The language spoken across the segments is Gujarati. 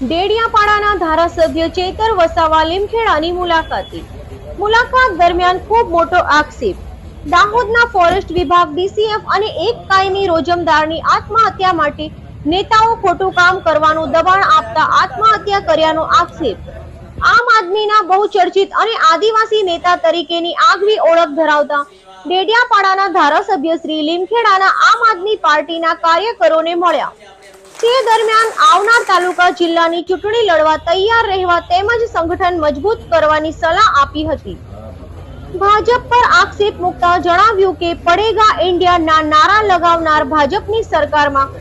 ડેડિયાપાડાના ધારાસભ્ય ચેતર વસાવા લીમખેડાની મુલાકાતે. મુલાકાત દરમિયાન ખૂબ મોટો આક્ષેપ. દાહોદના ફોરેસ્ટ વિભાગ ડીસીએફ અને એક કાયમી રોજમદારની આત્મહત્યા માટે નેતાઓ ખોટું કામ કરવાનું દબાણ આપતા આત્મહત્યા કર્યાનો આક્ષેપ. આમ આદમીના બહુચર્ચિત અને આદિવાસી નેતા તરીકેની આગવી ઓળખ ધરાવતા ડેડિયાપાડાના ધારાસભ્ય શ્રી લીમખેડાના આમ આદમી પાર્ટીના કાર્યકરોને મળ્યા. તે દરમિયાન આવનાર તાલુકા જિલ્લાની ચૂંટણી લડવા તૈયાર રહેવા તેમજ સંગઠન મજબૂત કરવાની સલાહ આપી હતી. ભાજપ પર આક્ષેપ મૂકતા જણાવ્યું કે પડેગા ઇન્ડિયાના નારા લગાવનાર ભાજપની સરકારમાં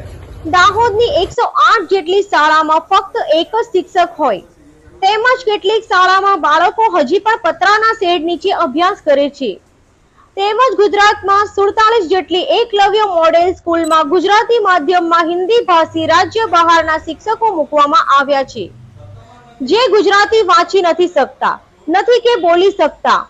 દાહોદની એકસો આઠ જેટલી શાળામાં ફક્ત એક જ શિક્ષક હોય. તેમજ કેટલીક શાળામાં બાળકો હજી પણ પતરાના શેડ નીચે અભ્યાસ કરે છે. તેમજ ગુજરાતમાં સુડતાલીસ જેટલી એકલવ્ય મોડેલ સ્કૂલમાં ગુજરાતી માધ્યમમાં હિન્દી ભાષી રાજ્ય બહારના શિક્ષકો મૂકવામાં આવ્યા છે. જે ગુજરાતી વાંચી નથી શકતા, નથી કે બોલી શકતા.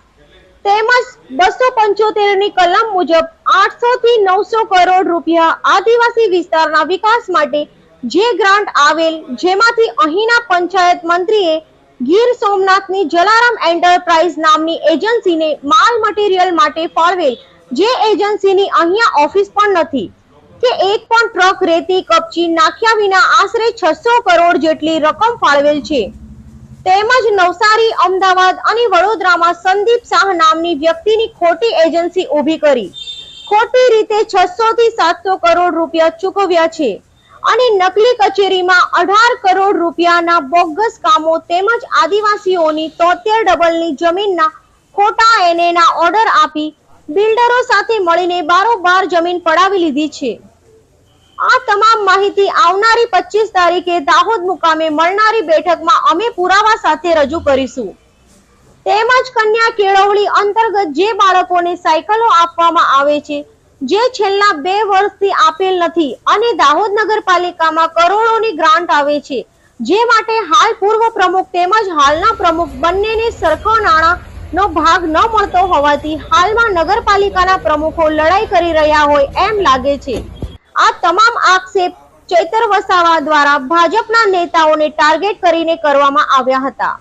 તેમજ બસો પંચોતેરની કલમ મુજબ આઠસો થી નવસો કરોડ રૂપિયા આદિવાસી વિસ્તારના વિકાસ માટે જે ગ્રાન્ટ આવેલ, જેમાંથી અહીંના પંચાયત મંત્રીએ ગીર સોમનાથની જલારામ એન્ટરપ્રાઇઝ નામની એજન્સીને માલ મટીરિયલ માટે ફાળવેલ, જે એજન્સીની અહીંયા ઓફિસ પણ નથી. કે એક પણ ટ્રક રેતી કપચી નાખ્યા વિના આશરે છસો કરોડ જેટલી રકમ ફાળવેલ છે. તેમજ નવસારી, અમદાવાદ અને વડોદરામાં સંદીપ શાહ નામની વ્યક્તિની ખોટી એજન્સી ઊભી કરી. ખોટી રીતે છસો થી સાતસો કરોડ રૂપિયા ચૂકવ્યા છે. અને નકલી કચેરીમાં અઢાર કરોડ રૂપિયાના બોગસ કામો તેમજ આદિવાસીઓની તોતેર ડબલની જમીનના ખોટા એનેના ઓર્ડર આપી બિલ્ડરો સાથે મળીને બારોબાર જમીન પડાવી લીધી છે. આ તમામ માહિતી આવનારી પચીસ તારીખે દાહોદ મુકામે મળનારી બેઠકમાં અમે પુરાવા સાથે રજૂ કરીશું. તેમજ કન્યા કેળવણી અંતર્ગત જે બાળકોને સાયકલો આપવામાં આવે છે જે છેલ્લા બે વર્ષથી આપેલ નથી અને દાહોદ નગરપાલિકામાં કરોડોની ગ્રાન્ટ આવે છે. જે માટે હાલ પૂર્વ પ્રમુખ તેમજ હાલના પ્રમુખ બંનેને સરખો નાણાંનો ભાગ ન મળતો હોવાથી હાલમાં નગરપાલિકાના પ્રમુખો લડાઈ કરી રહ્યા હોય એમ લાગે છે. આ તમામ આક્ષેપ ચૈતર વસાવા દ્વારા ભાજપના નેતાઓને ટાર્ગેટ કરીને કરવામાં આવ્યા હતા.